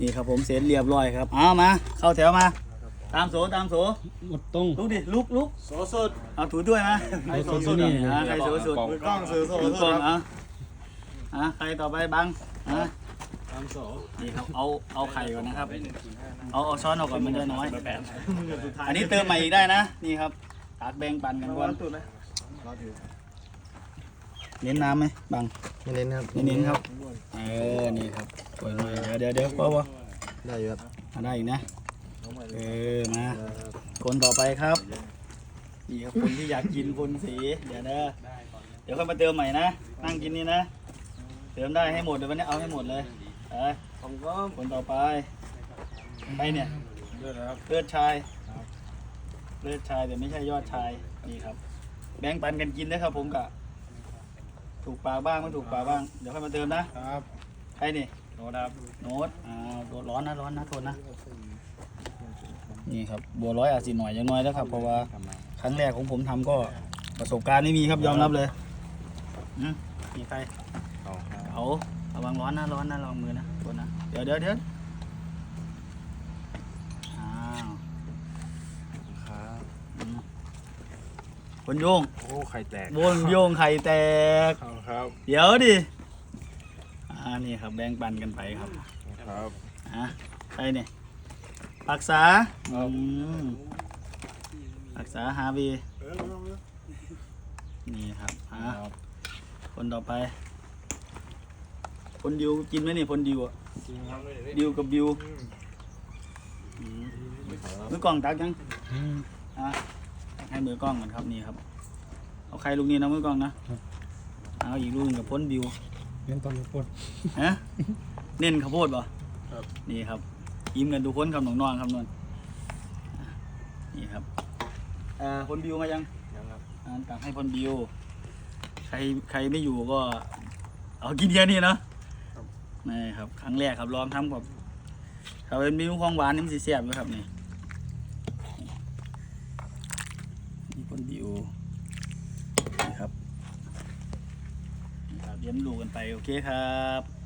นี่ครับผมเสร็จเรียบร้อยครับเอามา เข้าแถวมา ตามโสตามโสหมดตรงลุกดิลุกลุกโสสุดเอาถูด้วยนะใครโสสุดนี่อ่าใครโสสุดมือกล้องสื่อโสถูสุกดต้องครับอะอะใครต่อไปบังอะตามโสนี่ครับเอาเอาไข่ก่อนนะครับ เอาเอาช้อนออกก่อนมันจะน้อยอันนี้เติมใหม่อีกได้นะนี่ครับตักแบ่งปันกันก่อนตุนเลยรอถือเน้นน้ำไหมบังไม่เน้นครับไม่เน้นครับเออนี่ครับ ปล่อยเลยเดี๋ยวเดี๋ยวเดี๋ยวพอพอได้อยู่ครับมาได้อีกนะ เออ มา คนต่อไปครับนี่ครับคนที่อยากกินคนสี เดี๋ยวเด้อเดี๋ยวค่อยมาเติมใหม่นะ นั่งกินนี่นะ เติมได้ให้หมดเดี๋ยววันนี้เอาให้หมดเลยเออผมก็คนต่อไปใครเนี่ย เลือดครับ เลือดชาย เลือดชายแต่ไม่ใช่ยอดชาย นี่ครับ แบ่งปันกันกินนะครับผมกะ ถูกปากบ้างไม่ถูกปากบ้าง เดี๋ยวค่อยมาเติมนะ ครับ ใครนี่ โนดับโน้ตอ่าโดนร้อนนะร้อนนะทนนะ นี่ครับบัวร้อยอาจสิหน่อยยังน้อยแล้วครับ เพราะว่าครั้งแรกของผมทำก็ประสบการณ์ไม่มีครับยอมรับเลยอืมมีใครเอาครับเอาระวังร้อนนะร้อนนะระวังมือนะทนนะ เดี๋ยวเดี๋ยวเดี๋ยวอ้าวครับอืมคนโยงโอ้ไข่แตก บนโยงไข่แตก ครับ เดี๋ยวดิ อ่านี่ครับแบ่งปันกันไปครับครับอะใครเนี่ยปรักษาอืมปรักษาฮาวีนี่ครับอะคนต่อไป คนดิวกินไหมนี่คนดิวอะดิวกับบิวอืมมือกล้องตักยังอะให้มือกล้องก่อนครับนี่ครับ เอาใครลูกนี้นะมือกล้องนะเอาอีกลูกหนึงกับพ้นบิว เน้นตอนปวดฮะเน้นข้าวโพดป่ะนี่ครับยิ้มกันทุกคนครับน้องๆครับนวลอะนี่ครับอ่าพลบิวมายังยังครับอ่านตักให้พลบิว ใครใครไม่อยู่ก็ เอากินแค่นี้เนาะนี่ครับ ครั้งแรกครับลองทำกับถ้าเป็นมิวของหวานนี่มันสิแซ่บอยู่ครับนี่นี่พลบิวนี่ครับนี่ครับ เลี้ยงลูกกันไปโอเคครับ